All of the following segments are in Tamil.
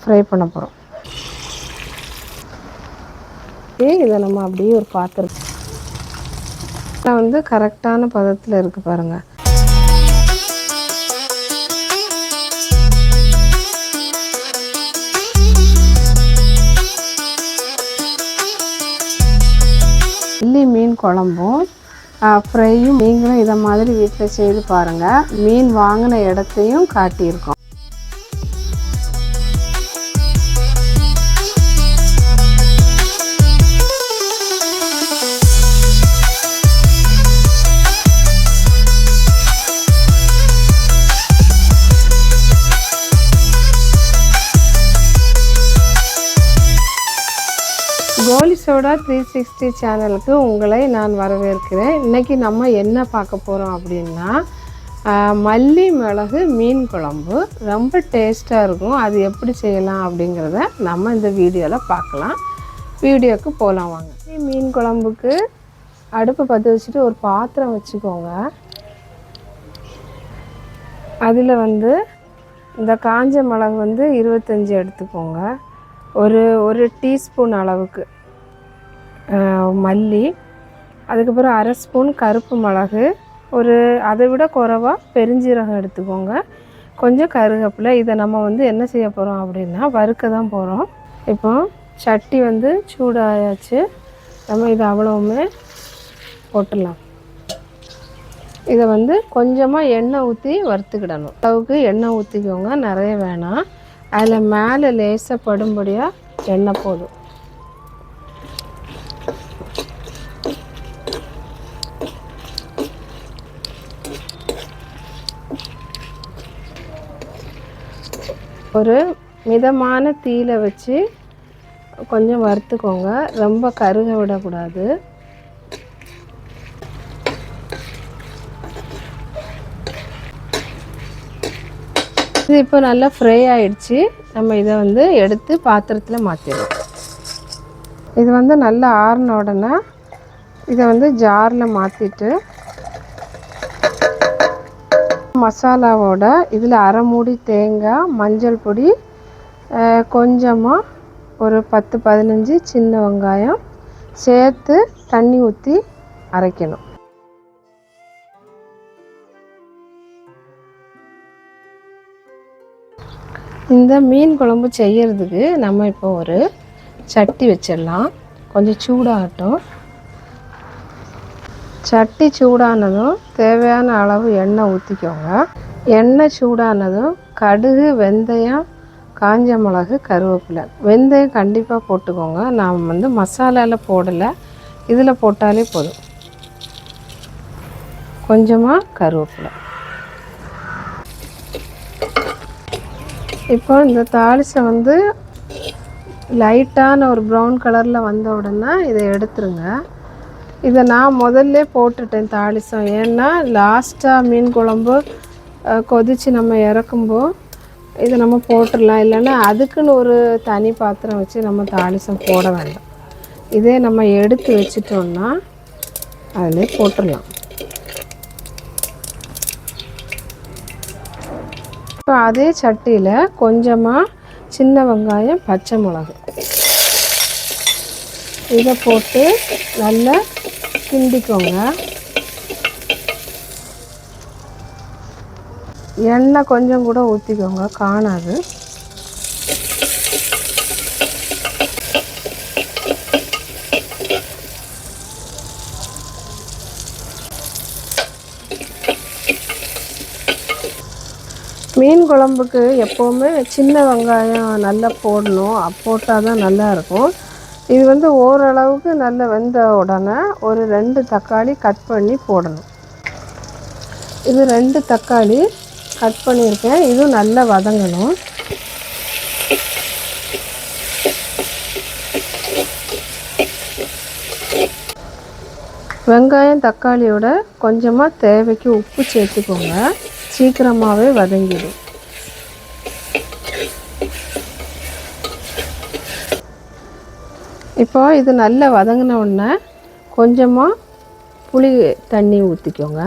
ஃப்ரை பண்ண போகிறோம் இதை நம்ம அப்படியே ஒரு பாத்திரம். வந்து கரெக்டான பதத்தில் இருக்குது பாருங்கள் சில்லி மீன் குழம்பும் ஃப்ரையும் நீங்களும் இதை மாதிரி வீட்டில் செய்து பாருங்கள் மீன் வாங்கின இடத்தையும் காட்டியிருக்கோம். கோலி சோடா த்ரீ சிக்ஸ்டி சேனலுக்கு உங்களை நான் வரவேற்கிறேன். இன்றைக்கி நம்ம என்ன பார்க்க போகிறோம் அப்படின்னா மல்லி மிளகு மீன் குழம்பு. ரொம்ப டேஸ்ட்டாக இருக்கும். அது எப்படி செய்யலாம் அப்படிங்கிறத நம்ம இந்த வீடியோவில் பார்க்கலாம். வீடியோக்கு போகலாம் வாங்க. மீன் குழம்புக்கு அடுப்பு பற்ற வச்சுட்டு ஒரு பாத்திரம் வச்சுக்கோங்க. அதில் வந்து இந்த காஞ்ச மிளகு வந்து இருபத்தஞ்சி எடுத்துக்கோங்க. ஒரு ஒரு டீஸ்பூன் அளவுக்கு. மல்லி அதுக்கப்புறம் அரை ஸ்பூன் கருப்பு மிளகு ஒரு அதை விட குறைவா பெருஞ்சீரகம் எடுத்துக்கோங்க. கொஞ்சம் கருவேப்பிலை இதை நம்ம வந்து என்ன செய்ய போகிறோம் அப்படின்னா வறுக்க தான் போகிறோம் இப்போ சட்டி வந்து சூடாயாச்சு. நம்ம இதை அவ்வளவுமே போட்டுடலாம். இதை வந்து கொஞ்சமாக எண்ணெய் ஊற்றி வறுத்துக்கிடணும். அளவுக்கு எண்ணெய் ஊற்றிக்கோங்க நிறைய வேணாம். அதில் மேலே லேசாக படும்படியாக எண்ணெய் போதும். ஒரு மிதமான தீயில வச்சு கொஞ்சம் வறுத்துக்கோங்க. ரொம்ப கருக விடக்கூடாது. இது இப்போ நல்லா ஃப்ரை ஆயிடுச்சு. நம்ம இதை வந்து எடுத்து பாத்திரத்தில் மாற்றிடுவோம் இது வந்து நல்லா ஆறின உடனே இதை வந்து ஜாரில் மாற்றிட்டு மசாலாவோட இதில் அரை மூடி தேங்காய் மஞ்சள் பொடி கொஞ்சமாக ஒரு பத்து பதினஞ்சு சின்ன வெங்காயம் சேர்த்து தண்ணி ஊற்றி அரைக்கணும். இந்த மீன் குழம்பு செய்கிறதுக்கு நம்ம இப்போ ஒரு சட்டி வச்சிடலாம். கொஞ்சம் சூடாகட்டும். சட்டி சூடானதும் தேவையான அளவு எண்ணெய் ஊற்றிக்கோங்க எண்ணெய் சூடானதும் கடுகு வெந்தயம் காஞ்ச மிளகு கருவேப்பிலை. வெந்தயம் கண்டிப்பாக போட்டுக்கோங்க. நாம் வந்து மசாலாவில் போடலை. இதில் போட்டாலே போதும். கொஞ்சமாக கருவேப்பிலை. இப்போ இந்த தாளிசை வந்து லைட்டான ஒரு ப்ரௌன் கலரில் வந்த உடனே இதை எடுத்துருங்க. இதை நான் முதல்ல போட்டுட்டேன் தாளிசம். ஏன்னா லாஸ்ட்டாக மீன் குழம்பு கொதித்து நம்ம இறக்கும்போ இதை நம்ம போட்டுடலாம். இல்லைன்னா அதுக்குன்னு ஒரு தனி பாத்திரம் வச்சு நம்ம தாளிசம் போட வேண்டாம். இதே நம்ம எடுத்து வச்சிட்டோம்னா அதிலே போட்டுடலாம். இப்போ அதே சட்டியில் கொஞ்சமாக சின்ன வெங்காயம் பச்சை மிளகு. இதை போட்டு நல்லா கிண்டிக்கோங்க. எண்ணெய் கொஞ்சம் கூட ஊற்றிக்கோங்க காணாது. மீன் குழம்புக்கு எப்போவுமே சின்ன வெங்காயம் நல்லா போடணும் போட்டால் தான் நல்லாயிருக்கும் இது வந்து ஓரளவுக்கு நல்லா வெந்த உடனே ஒரு ரெண்டு தக்காளி கட் பண்ணி போடணும். இது ரெண்டு தக்காளி கட் பண்ணியிருக்கேன். இதுவும் நல்லா வதங்கணும். வெங்காயம் தக்காளியோட கொஞ்சமாக தேவைக்கு உப்பு சேர்த்துக்கோங்க. சீக்கிரமாகவே வதங்கிடும். இப்போ இது நல்லா வதங்கின உடனே கொஞ்சமாக புளி தண்ணி ஊற்றிக்கோங்க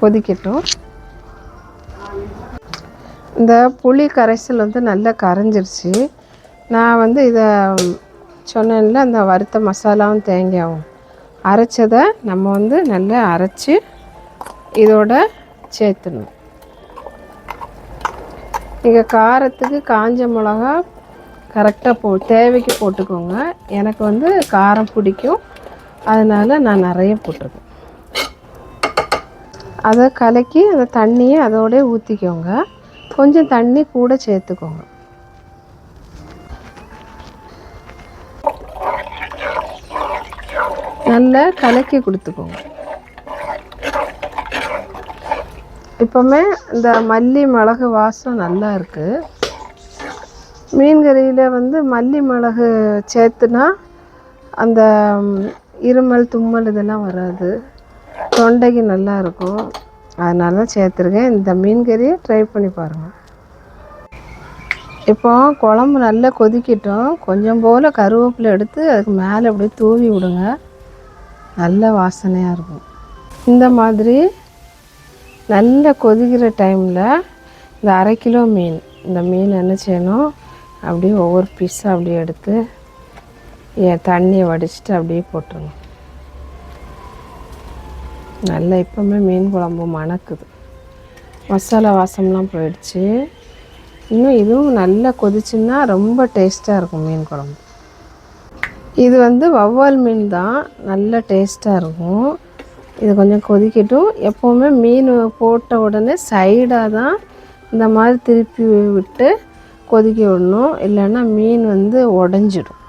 கொதிக்கட்டும். இந்த புளி கரைசல் வந்து நல்லா கரைஞ்சிருச்சு. நான் வந்து இதை சொன்னேன்ல அந்த வறுத்த மசாலாவும் தேங்காயும் அரைச்சதை நம்ம வந்து நல்லா அரைச்சி இதோட சேர்த்துணும் இங்கே காரத்துக்கு காஞ்ச மிளகா கரெக்டாக போ தேவைக்கு போட்டுக்கோங்க. எனக்கு வந்து காரம் பிடிக்கும். அதனால் நான் நிறைய போட்டிருக்கேன். அதை கலக்கி அந்த தண்ணியை அதோடய ஊற்றிக்கோங்க கொஞ்சம் தண்ணி கூட சேர்த்துக்கோங்க. நல்லா கலக்கி கொடுத்துக்கோங்க. இப்போவுமே இந்த மல்லி மிளகு வாசம் நல்லா இருக்குது மீன் கறியில் வந்து மல்லி மிளகு சேர்த்துனா அந்த இருமல் தும்மல் இதெல்லாம் வராது. தொண்டைக்கு நல்லா இருக்கும். அதனால தான் சேர்த்துருக்கேன். இந்த மீன் கறியை ட்ரை பண்ணி பாருங்கள் இப்போ குழம்பு நல்லா கொதிக்கட்டும். கொஞ்சம் போல் கருவேப்பிலை எடுத்து அதுக்கு மேலே அப்படியே தூவி விடுங்க. நல்ல வாசனையாக இருக்கும். இந்த மாதிரி நல்லா கொதிக்கிற டைமில் இந்த அரை கிலோ மீன் இந்த மீன் என்ன செய்யணும்? அப்படியே ஒவ்வொரு பீஸாக அப்படியே எடுத்து என் தண்ணியை வடிச்சிட்டு அப்படியே போட்டுருங்க நல்லா இப்போவுமே மீன் குழம்பு மணக்குது. மசாலா வாசம்லாம் போயிடுச்சு. இன்னும் இதுவும் நல்லா கொதிச்சுன்னா ரொம்ப டேஸ்ட்டாக இருக்கும் மீன் குழம்பு. இது வந்து வவ்வால் மீன் தான். நல்ல டேஸ்ட்டாக இருக்கும். இது கொஞ்சம் கொதிக்கட்டும். எப்போவுமே மீன் போட்ட உடனே சைடாக தான் இந்த மாதிரி திருப்பி விட்டு கொதிக்க விடணும். இல்லைன்னா மீன் வந்து உடஞ்சிடும்.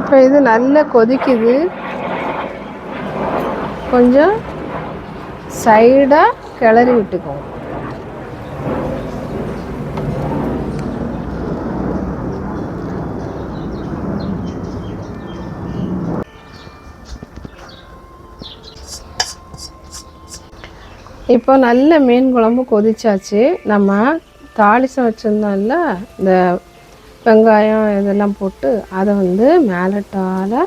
இப்போ இது நல்லா கொதிக்குது. கொஞ்சம் சைடாக கிளறி விட்டுக்கோங்க. இப்போ நல்ல மீன் குழம்பு கொதிச்சாச்சு. நம்ம தாளிசம் வச்சுருந்தோம்ல இந்த வெங்காயம் இதெல்லாம் போட்டு அதை வந்து மேலட்டால்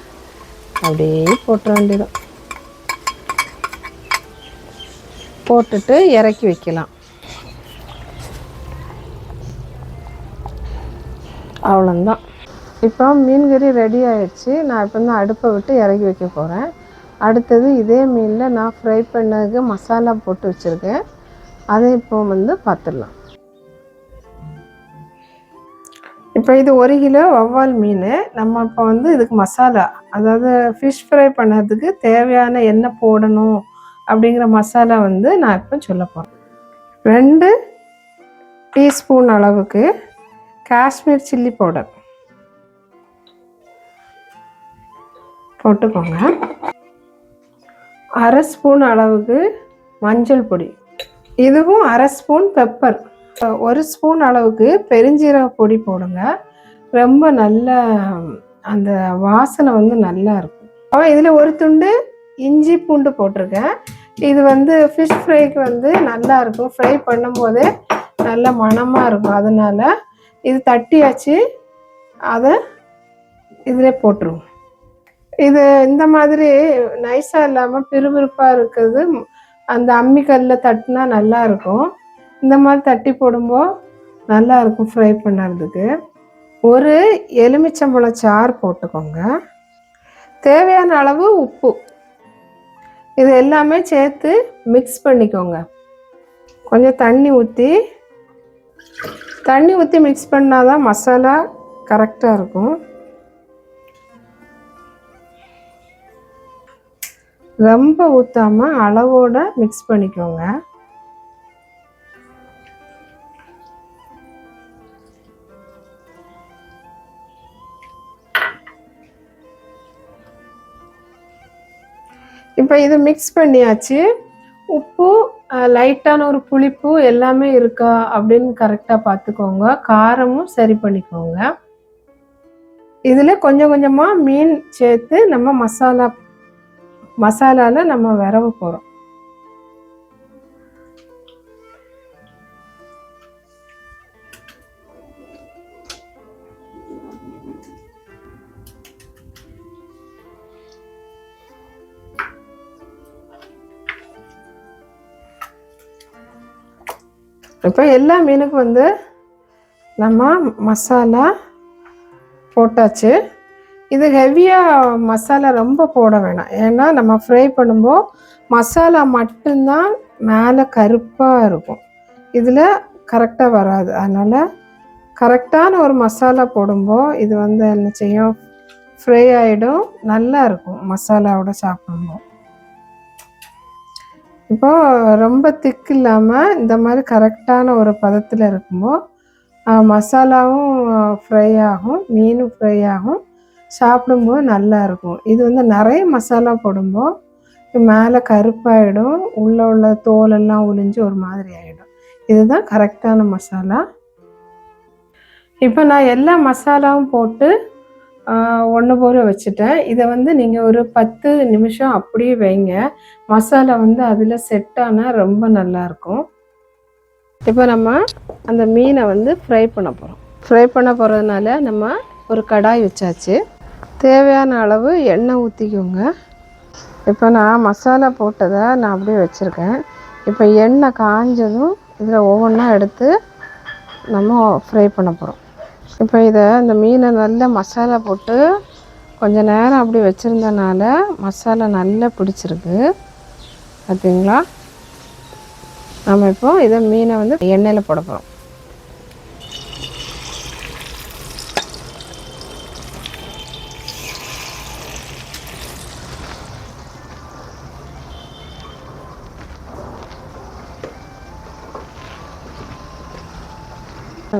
அப்படியே போட்டுற வேண்டியதும் போட்டுட்டு இறக்கி வைக்கலாம். அவ்வளோந்தான் இப்போ மீன் கறி ரெடி ஆயிடுச்சு. நான் இப்போ வந்து அடுப்பை விட்டு இறக்கி வைக்க போகிறேன் அடுத்தது இதே மீனில் நான் ஃப்ரை பண்ணதுக்கு மசாலா போட்டு வச்சுருக்கேன். அதை இப்போ வந்து பார்த்துடலாம். இப்போ இது ஒரு கிலோ வவ்வால் மீன். நம்ம இப்போ வந்து இதுக்கு மசாலா அதாவது ஃபிஷ் ஃப்ரை பண்ணதுக்கு தேவையான எண்ணெய் போடணும் அப்படிங்கிற மசாலா வந்து நான் இப்போ சொல்ல போகிறேன் ரெண்டு டீஸ்பூன் அளவுக்கு காஷ்மீர் சில்லி பவுடர். போட்டுக்கோங்க. அரை ஸ்பூன் அளவுக்கு மஞ்சள் பொடி. இதுவும் அரை ஸ்பூன் பெப்பர். ஒரு ஸ்பூன் அளவுக்கு பெருஞ்சீரக பொடி போடுங்க. ரொம்ப நல்ல அந்த வாசனை வந்து நல்லா இருக்கும். அவன் இதில் ஒரு துண்டு இஞ்சி பூண்டு போட்டிருக்கேன். இது வந்து ஃபிஷ் ஃப்ரைக்கு வந்து நல்லா இருக்கும். ஃப்ரை பண்ணும்போது நல்ல மணமாக இருக்கும். அதனால இது தட்டியாச்சு. அதை இதில் போட்டுருவோம். இது இந்த மாதிரி நைஸாக இல்லாமல் பிறுபிறுப்பாக இருக்கிறது அந்த அம்மிக்கல்லில் தட்டினா நல்லா இருக்கும். இந்த மாதிரி தட்டி போடும்போது நல்லா இருக்கும் ஃப்ரை பண்ணுறதுக்கு. ஒரு எலுமிச்சம்பழம் சாறு போட்டுக்கோங்க. தேவையான அளவு உப்பு. இது எல்லாமே சேர்த்து மிக்ஸ் பண்ணிக்கோங்க. கொஞ்சம் தண்ணி ஊற்றி தண்ணி ஊற்றி மிக்ஸ் பண்ணால் தான் மசாலா கரெக்டாக இருக்கும். ரொம்ப ஊற்றாம அளவோட மிக்ஸ் பண்ணிக்கோங்க. இப்போ இது மிக்ஸ் பண்ணியாச்சு. உப்பு லைட்டான ஒரு புளிப்பு எல்லாமே இருக்கா அப்படின்னு கரெக்டாக பார்த்துக்கோங்க காரமும் சரி பண்ணிக்கோங்க. இதில் கொஞ்சம் கொஞ்சமாக மீன் சேர்த்து நம்ம மசாலா மசாலாவில் நம்ம விரவ போகிறோம் இப்போ எல்லா மீனுக்கும் வந்து நம்ம மசாலா போட்டாச்சு. இது ஹெவியாக மசாலா ரொம்ப போட வேணாம். ஏன்னா நம்ம ஃப்ரை பண்ணும்போது மசாலா மட்டும்தான் மேலே கருப்பாக இருக்கும். இதில் கரெக்டாக வராது. அதனால் கரெக்டான ஒரு மசாலா போடும்போது இது வந்து என்ன செய்யும்? ஃப்ரை ஆகிடும் நல்லா இருக்கும் மசாலாவோட சாப்பிடும்போது இப்போ ரொம்ப திக் இல்லாமல் இந்த மாதிரி கரெக்டான ஒரு பதத்தில் இருக்கும்போது மசாலாவும் ஃப்ரை ஆகும். மீனும் ஃப்ரை ஆகும். சாப்பிடும்போது நல்லா இருக்கும். இது வந்து நிறைய மசாலா போடும்போது மேலே கருப்பாயிடும் உள்ளே உள்ள தோலெல்லாம் ஒளிஞ்சு ஒரு மாதிரி ஆகிடும் இதுதான் கரெக்டான மசாலா. இப்போ நான் எல்லா மசாலாவும் போட்டு ஒன்று போல வச்சுட்டேன். இதை வந்து நீங்கள் ஒரு பத்து நிமிஷம் அப்படியே வைங்க. மசாலா வந்து அதில் செட் ஆனால் ரொம்ப நல்லாயிருக்கும் இப்போ நம்ம அந்த மீனை வந்து ஃப்ரை பண்ண போகிறோம் ஃப்ரை பண்ண போகிறதுனால நம்ம ஒரு கடாய் வச்சாச்சு. தேவையான அளவு எண்ணெய் ஊற்றிக்கோங்க இப்போ நான் மசாலா போட்டதை நான் அப்படியே வச்சுருக்கேன். இப்போ எண்ணெய் காஞ்சதும் இதில் ஒவ்வொன்றா எடுத்து நம்ம ஃப்ரை பண்ண போகிறோம் இப்போ இதை இந்த மீனை நல்லா மசாலா போட்டு கொஞ்சம் நேரம் அப்படி வச்சுருந்தனால மசாலா நல்லா பிடிச்சிருக்கு. பார்த்தீங்களா நம்ம இப்போ இதை மீனை வந்து எண்ணெயில் போட போகிறோம்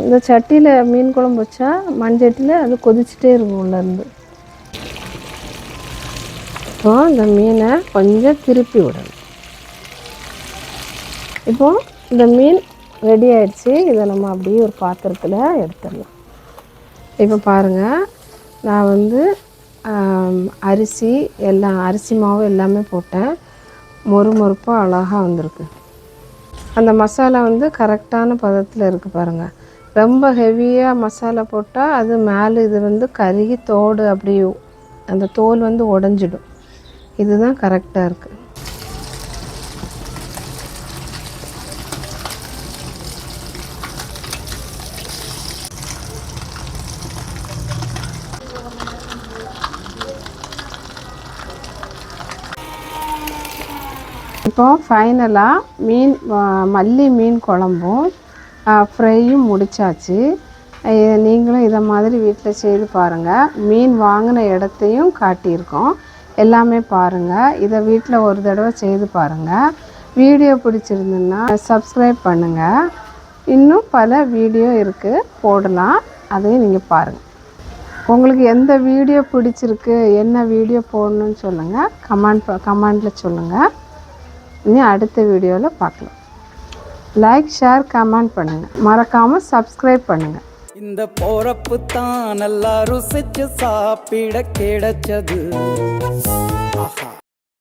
இந்த சட்டியில் மீன் குழம்பு வச்சா மண்சட்டியில் அது கொதிச்சுட்டே இருக்கும் உள்ளேருந்து இப்போ இந்த மீனை கொஞ்சம் திருப்பி விடணும். இப்போ இந்த மீன் ரெடி ஆயிடுச்சு. இதை நம்ம அப்படியே ஒரு பாத்திரத்தில் எடுத்துடலாம். இப்போ பாருங்கள் நான் வந்து அரிசி எல்லாம் அரிசி மாவு எல்லாமே போட்டேன். மொறு மொறுப்பாக அழகாக வந்திருக்கு. அந்த மசாலா வந்து கரெக்டான பதத்தில் இருக்குது பாருங்கள் ரொம்ப ஹெவியாக மசாலா போட்டால் அது மேலே இது வந்து கருகி தோடு அப்படி அந்த தோல் வந்து உடஞ்சிடும். இதுதான் கரெக்டாக இருக்குது இப்போ ஃபைனலாக மீன் மல்லி மீன் குழம்பும் ஃப்ரையும் முடிச்சாச்சு. நீங்களும் இதை மாதிரி வீட்டில் செய்து பாருங்கள் மீன் வாங்கின இடத்தையும் காட்டியிருக்கோம். எல்லாமே பாருங்கள் இதை வீட்டில் ஒரு தடவை செய்து பாருங்கள் வீடியோ பிடிச்சிருந்துன்னா சப்ஸ்கிரைப் பண்ணுங்கள் இன்னும் பல வீடியோ இருக்குது போடலாம். அதையும் நீங்கள் பாருங்கள் உங்களுக்கு எந்த வீடியோ பிடிச்சிருக்கு என்ன வீடியோ போடணும்னு சொல்லுங்கள் கமெண்ட் கமெண்டில் சொல்லுங்கள் இனி அடுத்த வீடியோவில் பார்க்கலாம் லைக் ஷேர் கமெண்ட் பண்ணுங்கள் மறக்காமல் சப்ஸ்கிரைப் பண்ணுங்கள் இந்த போறப்பு தான் நல்லா ருசிச்சு சாப்பிட கிடைச்சது.